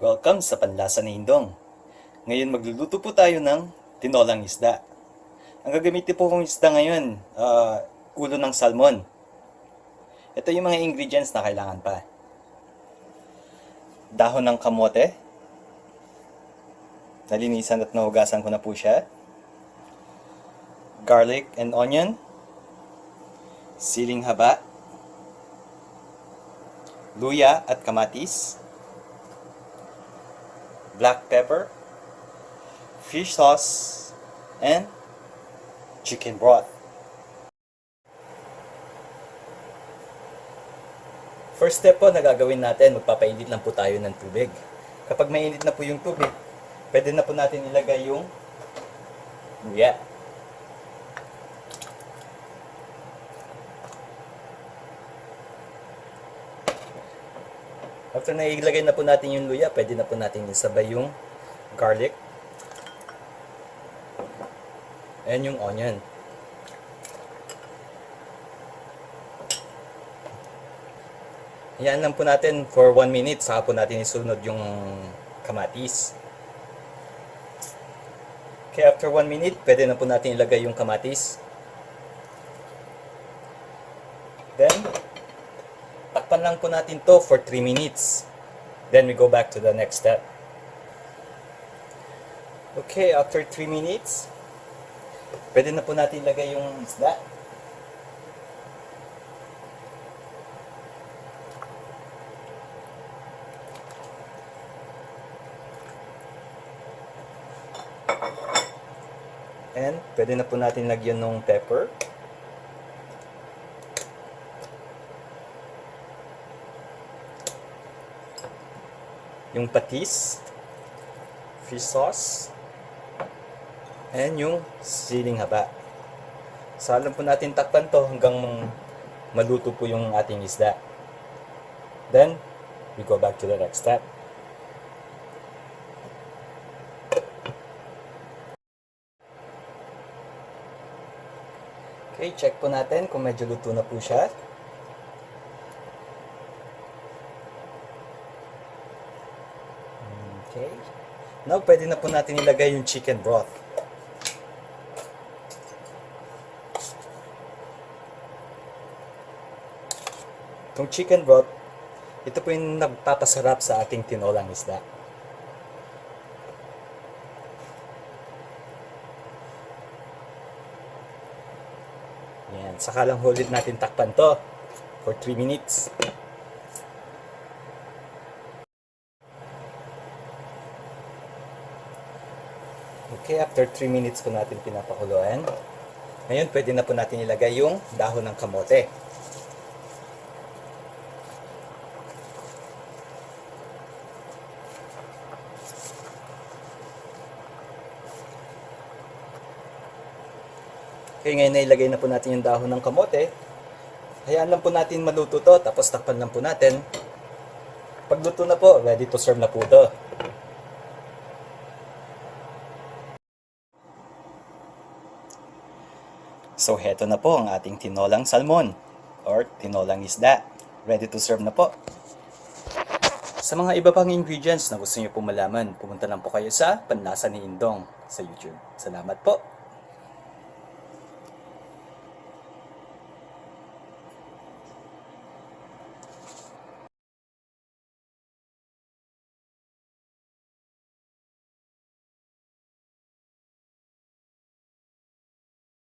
Welcome sa Panlasa ni Indong. Ngayon magluluto po tayo ng tinolang isda. Ang gagamitin po kong isda ngayon, ah, ulo ng salmon. Ito yung mga ingredients na kailangan pa. Dahon ng kamote. Nalinisan at nahugasan ko na po siya. Garlic and onion. Siling haba. Luya at kamatis black pepper, fish sauce, and chicken broth. First step po na gagawin natin, magpapainit lang po tayo ng tubig. Kapag mainit na po yung tubig, pwede na po natin ilagay yung luya. After na ilagay na po natin yung luya, pwede na po natin isabay yung garlic. And yung onion. Yan lang po natin for 1 minute, saka po natin isunod yung kamatis. Okay, after 1 minute, pwede na po natin ilagay yung kamatis. Then, takpan lang po natin to for 3 minutes. Then we go back to the next step. Okay, after 3 minutes, pwede na po natin ilagay yung isda. And pwede na po natin lagyan ng pepper. Yung patis, fish sauce, and yung siling haba. Salang po natin takpan to hanggang maluto po yung ating isda. Then, we go back to the next step. Okay, check po natin kung medyo luto na po siya. Okay. Now, pwede na po natin ilagay yung chicken broth. Itong chicken broth, ito po yung nagpapasarap sa ating tinolang isda. Yan. Saka lang hold it natin takpan to for 3 minutes. Okay, after 3 minutes po natin pinapakuluan. Ngayon, pwede na po natin ilagay yung dahon ng kamote. Okay, ngayon na ilagay na po natin yung dahon ng kamote. Hayaan lang po natin maluto to, tapos takpan lang po natin. Pag luto na po, ready to serve na po to. So heto na po ang ating tinolang salmon or tinolang isda. Ready to serve na po. Sa mga iba pang ingredients na gusto niyo po malaman, pumunta lang po kayo sa Panlasa ni Indong sa YouTube. Salamat po!